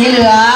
你惹。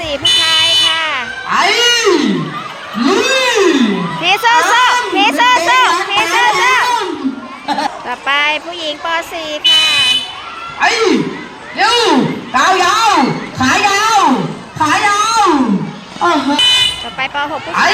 สี่ผู้ชายค่ะไอ้ลุยพีเซอร์โซพีเซอร์โซพีเซอร์โซต่อไปผู้หญิงปสี่ค่ะไอ้เร็าวยาวขายาวขายาวต่อไปปหกผู้ชาย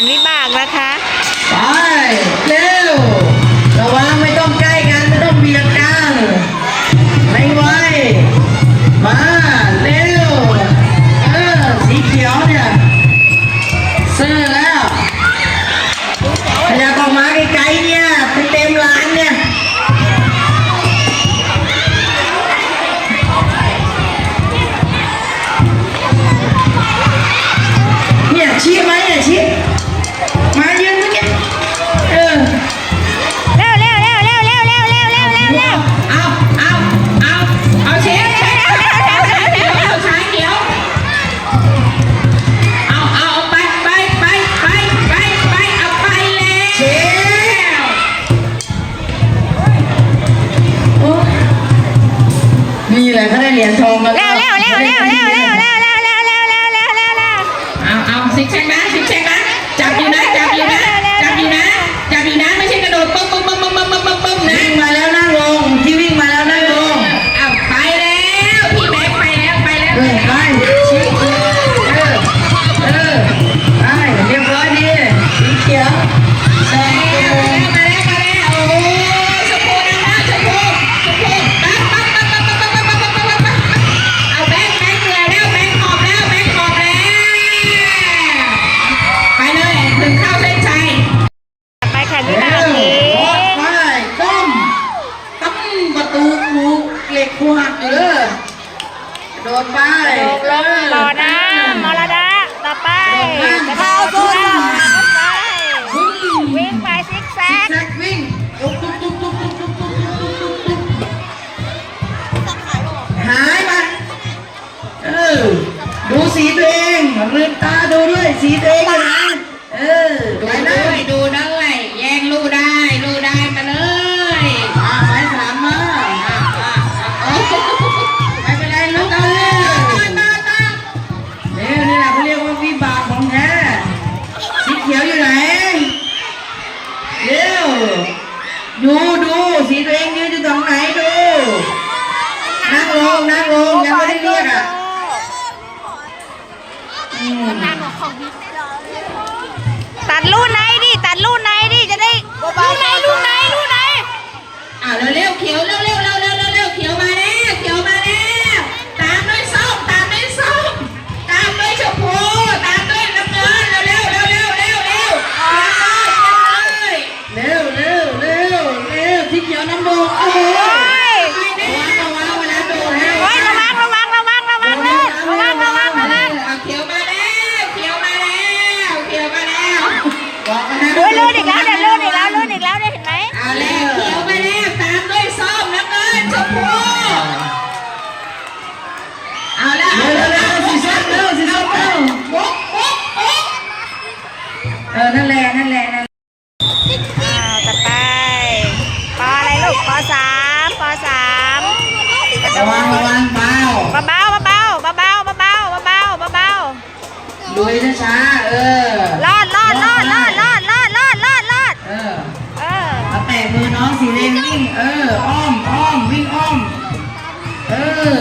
านวิบากนะคะ อไปลงหล่อนะมรดาต่อไปกระเท้าสู้ข้ามไปวิ่งไปซิกแซกวิ่งตุ๊บตุ๊บตุ๊บตุ๊บตุ๊บตุ๊บตุ๊บตุ๊บตุ๊บตุ๊บหายไปเออดูสีตัวเองลืมตาดูด้วยสีตัวเองนะ ดูสีตัวเองยืนอยู่ตรงไหนดู นั่งลงนั่งลงยังไม่ได้เรียกอะตัดรูดไหนดิ ตัดรูดไหนดิ จะได้รูดไหนรูดไหนรูดไหน อะเร็วๆเขียวเร็วๆ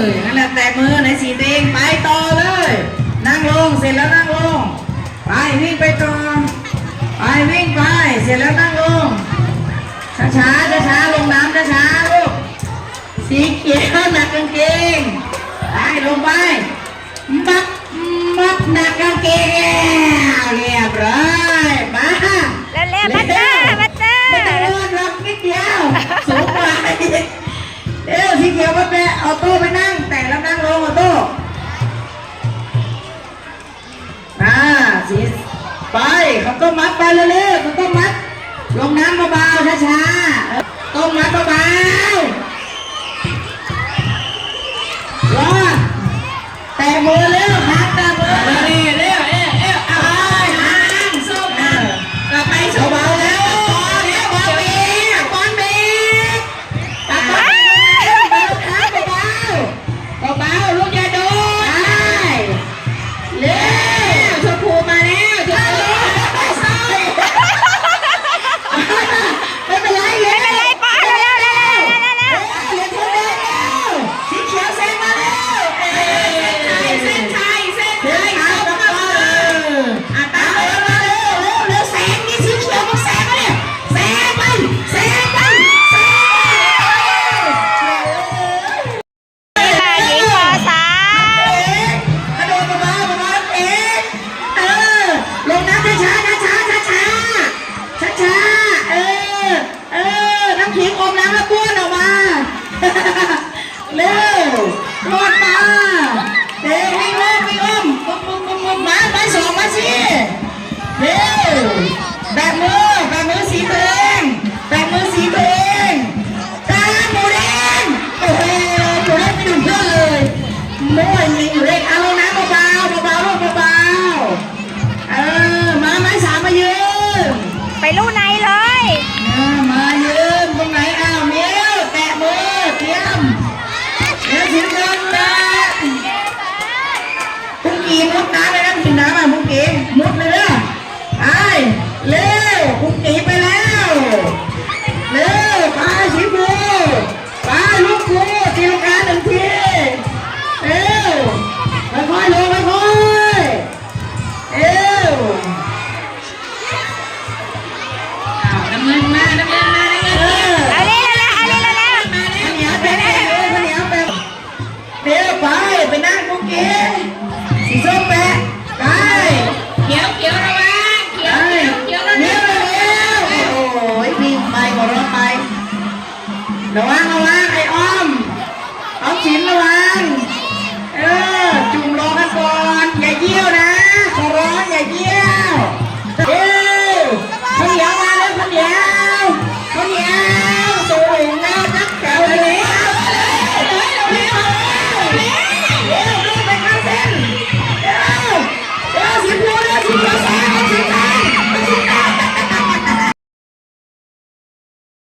ยนั่นแหละแตะมือในสีเตงไปต่อเลย นั่งลงเสร็จแล้วนั่งลง ไปวิ่งไปต่อไปวิ่งไปเสร็จแล้วนั่งลง ช้าช้าช้าช้าลงน้ำช้าช้าลูกสีเขียวหนักกางเกงไปลงไปมัดมัดหนักกางเกงเรียบร้อยมาเร็วๆมาเร็ว ต้อมัดไปเร็วๆมันต้อมัด ลงน้ำเบาๆช้าๆต้องมัดเบาๆรอแต่มือเร็วขาแต